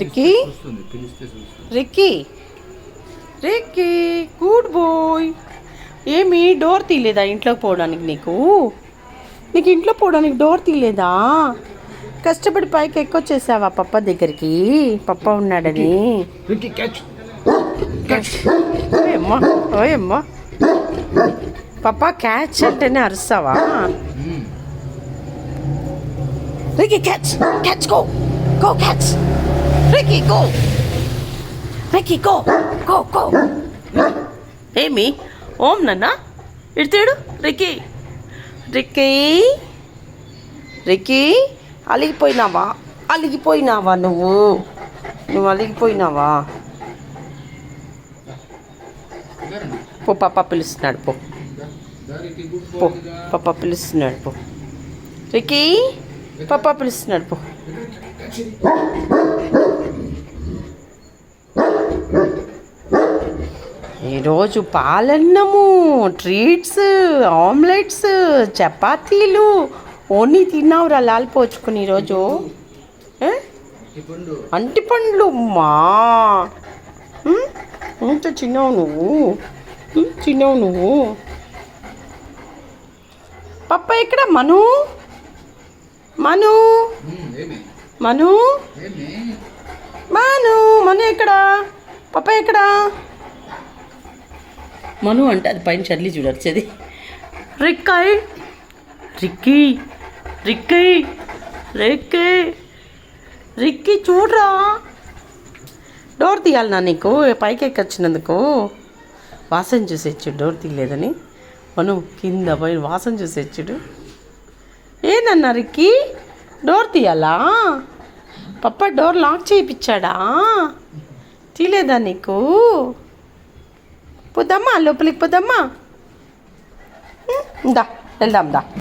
Ricky? Ricky? Ricky good boy ఏమి door తీయలేదా ఇంట్లోకి పోవడానికి నీకు? నీకు ఇంట్లో పోవడానికి డోర్ తీయలేదా? కష్టపడి పైకి ఎక్కొచ్చేసావా పప్ప దగ్గరికి? పప్ప ఉన్నాడని. ఓయమ్మా ఓయమ్మా పప్ప క్యాచ్ అంటేనే అరుస్తావా? Ricky catch catch go go catch Ricky, go! Ricky go! Go, go! ఏమి ఓం నన్నా. ఇడతాడు రికీ రికీ రికీ అలిగిపోయినావా? అలిగిపోయినావా నువ్వు? నువ్వు అలిగిపోయినావా? పో పాప పిలుస్తున్నాడు పో. పో పాప పిలుస్తున్నాడు పో. రికీ పాప పిలుస్తున్నాడు పో. ఈరోజు పాలన్నము ట్రీట్స్ ఆమ్లెట్స్ చపాతీలు ఓన్లీ తిన్నావురా లాలిపోచుకుని ఈరోజు? అంటి పండ్లు మా. ఇంత చిన్నవు నువ్వు? చిన్నావు చిన్నవు నువ్వు? పప్ప ఎక్కడ? మను? మను? ఏమి? మను? ఏమి మను మను ఎక్కడ? పప్ప ఎక్కడ? మను అంటే అది పైన చల్లి చూడొచ్చేది రిక్కాయ్ రిక్కీ. రిక్కీ. రిక్కీ. రిక్కీ. చూడరా. డోర్ తీయాలి నా నీకు. పైకి ఎక్కొచ్చినందుకు. వాసన చూసేచ్చుడు డోర్ తీయలేదని. మను కింద పోయి వాసన చూసేచ్చుడు ఏందన్నా రిక్కీ? డోర్ తీయాలా? పప్ప డోర్ లాక్ చేయించాడా తీలేదా నీకు? పోదమ్మా లోపలికి పోదమ్మా. దా వెళ్దాం దా.